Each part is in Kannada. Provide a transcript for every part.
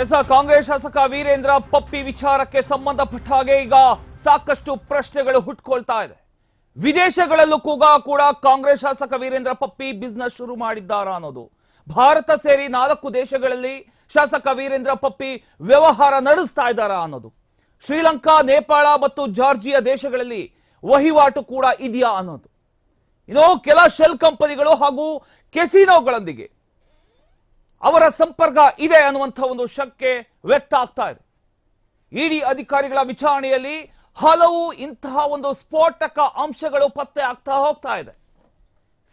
ಎಸ್ ಕಾಂಗ್ರೆಸ್ ಶಾಸಕ ವೀರೇಂದ್ರ ಪಪ್ಪಿ ವಿಚಾರಕ್ಕೆ ಸಂಬಂಧಪಟ್ಟ ಹಾಗೆ ಈಗ ಸಾಕಷ್ಟು ಪ್ರಶ್ನೆಗಳು ಹುಟ್ಕೊಳ್ತಾ ಇದೆ. ವಿದೇಶಗಳಲ್ಲೂ ಕೂಗ ಕೂಡ ಕಾಂಗ್ರೆಸ್ ಶಾಸಕ ವೀರೇಂದ್ರ ಪಪ್ಪಿ ಬಿಸ್ನೆಸ್ ಶುರು ಮಾಡಿದ್ದಾರಾ ಅನ್ನೋದು. ಭಾರತ ಸೇರಿ ನಾಲ್ಕು ದೇಶಗಳಲ್ಲಿ ಶಾಸಕ ವೀರೇಂದ್ರ ಪಪ್ಪಿ ವ್ಯವಹಾರ ನಡೆಸ್ತಾ ಇದ್ದಾರಾ ಅನ್ನೋದು. ಶ್ರೀಲಂಕಾ, ನೇಪಾಳ ಮತ್ತು ಜಾರ್ಜಿಯಾ ದೇಶಗಳಲ್ಲಿ ವಹಿವಾಟು ಕೂಡ ಇದೆಯಾ ಅನ್ನೋದು. ಇನ್ನು ಕೆಲ ಶೆಲ್ ಕಂಪನಿಗಳು ಹಾಗೂ ಕೆಸಿನೋಗಳೊಂದಿಗೆ ಅವರ ಸಂಪರ್ಕ ಇದೆ ಅನ್ನುವಂಥ ಒಂದು ಶಂಕೆ ವ್ಯಕ್ತ ಆಗ್ತಾ ಇದೆ. ಇಡಿ ಅಧಿಕಾರಿಗಳ ವಿಚಾರಣೆಯಲ್ಲಿ ಹಲವು ಇಂತಹ ಒಂದು ಸ್ಫೋಟಕ ಅಂಶಗಳು ಪತ್ತೆ ಆಗ್ತಾ ಹೋಗ್ತಾ ಇದೆ.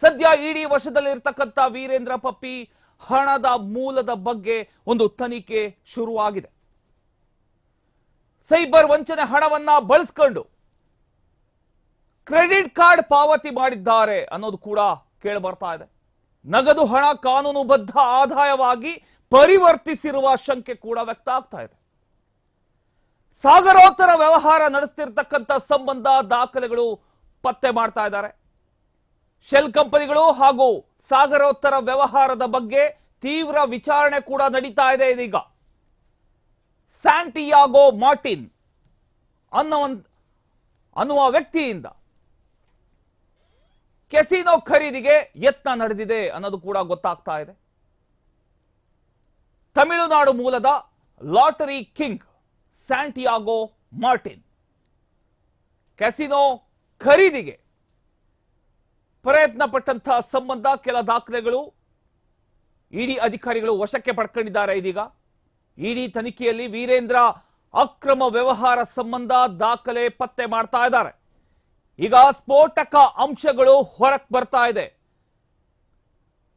ಸದ್ಯ ಇಡಿ ವಶದಲ್ಲಿರ್ತಕ್ಕಂಥ ವೀರೇಂದ್ರ ಪಪ್ಪಿ ಹಣದ ಮೂಲದ ಬಗ್ಗೆ ಒಂದು ತನಿಖೆ ಶುರುವಾಗಿದೆ. ಸೈಬರ್ ವಂಚನೆ ಹಣವನ್ನ ಬಳಸ್ಕೊಂಡು ಕ್ರೆಡಿಟ್ ಕಾರ್ಡ್ ಪಾವತಿ ಮಾಡಿದ್ದಾರೆ ಅನ್ನೋದು ಕೂಡ ಕೇಳಿ ಬರ್ತಾ ಇದೆ. ನಗದು ಹಣ ಕಾನೂನುಬದ್ಧ ಆದಾಯವಾಗಿ ಪರಿವರ್ತಿಸಿರುವ ಶಂಕೆ ಕೂಡ ವ್ಯಕ್ತ ಆಗ್ತಾ ಇದೆ. ಸಾಗರೋತ್ತರ ವ್ಯವಹಾರ ನಡೆಸ್ತಿರ್ತಕ್ಕಂಥ ಸಂಬಂಧ ದಾಖಲೆಗಳು ಪತ್ತೆ ಮಾಡ್ತಾ ಇದ್ದಾರೆ. ಶೆಲ್ ಕಂಪನಿಗಳು ಹಾಗೂ ಸಾಗರೋತ್ತರ ವ್ಯವಹಾರದ ಬಗ್ಗೆ ತೀವ್ರ ವಿಚಾರಣೆ ಕೂಡ ನಡೀತಾ ಇದೆ ಇದೀಗ. ಸ್ಯಾಂಟಿಯಾಗೋ ಮಾರ್ಟಿನ್ ಅನ್ನೋ ಅನ್ನುವ ವ್ಯಕ್ತಿಯಿಂದ ಕೆಸಿನೋ ಖರೀದಿಗೆ ಯತ್ನ ನಡೆದಿದೆ ಅನ್ನೋದು ಕೂಡ ಗೊತ್ತಾಗ್ತಾ ಇದೆ. ತಮಿಳುನಾಡು ಮೂಲದ lottery king Santiago Martin casino ಖರೀದಿಗೆ ಪ್ರಯತ್ನ ಪಟ್ಟಂತಹ ಸಂಬಂಧ ಕೆಲ ದಾಖಲೆಗಳು ಇಡಿ ಅಧಿಕಾರಿಗಳು ವಶಕ್ಕೆ ಪಡ್ಕೊಂಡಿದ್ದಾರೆ ಇದೀಗ. ಇಡಿ ತನಿಖೆಯಲ್ಲಿ ವೀರೇಂದ್ರ ಅಕ್ರಮ ವ್ಯವಹಾರ ಸಂಬಂಧ ದಾಖಲೆ ಪತ್ತೆ ಮಾಡ್ತಾ ಇದ್ದಾರೆ. ಈಗ ಸ್ಫೋಟಕ ಅಂಶಗಳು ಹೊರಕ್ ಬರ್ತಾ ಇದೆ.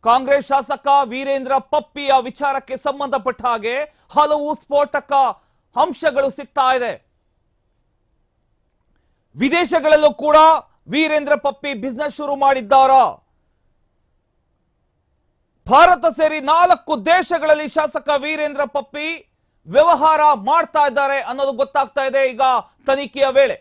ಕಾಂಗ್ರೆಸ್ ಶಾಸಕ ವೀರೇಂದ್ರ ಪಪ್ಪಿಯ ವಿಚಾರಕ್ಕೆ ಸಂಬಂಧಪಟ್ಟ ಹಾಗೆ ಹಲವು ಸ್ಫೋಟಕ ಅಂಶಗಳು ಸಿಗ್ತಾ ಇದೆ. ವಿದೇಶಗಳಲ್ಲೂ ಕೂಡ ವೀರೇಂದ್ರ ಪಪ್ಪಿ ಬಿಸ್ನೆಸ್ ಶುರು ಮಾಡಿದ್ದಾರ? ಭಾರತ ಸೇರಿ ನಾಲ್ಕು ದೇಶಗಳಲ್ಲಿ ಶಾಸಕ ವೀರೇಂದ್ರ ಪಪ್ಪಿ ವ್ಯವಹಾರ ಮಾಡ್ತಾ ಇದ್ದಾರೆ ಅನ್ನೋದು ಗೊತ್ತಾಗ್ತಾ ಇದೆ ಈಗ ತನಿಖೆಯ ವೇಳೆ.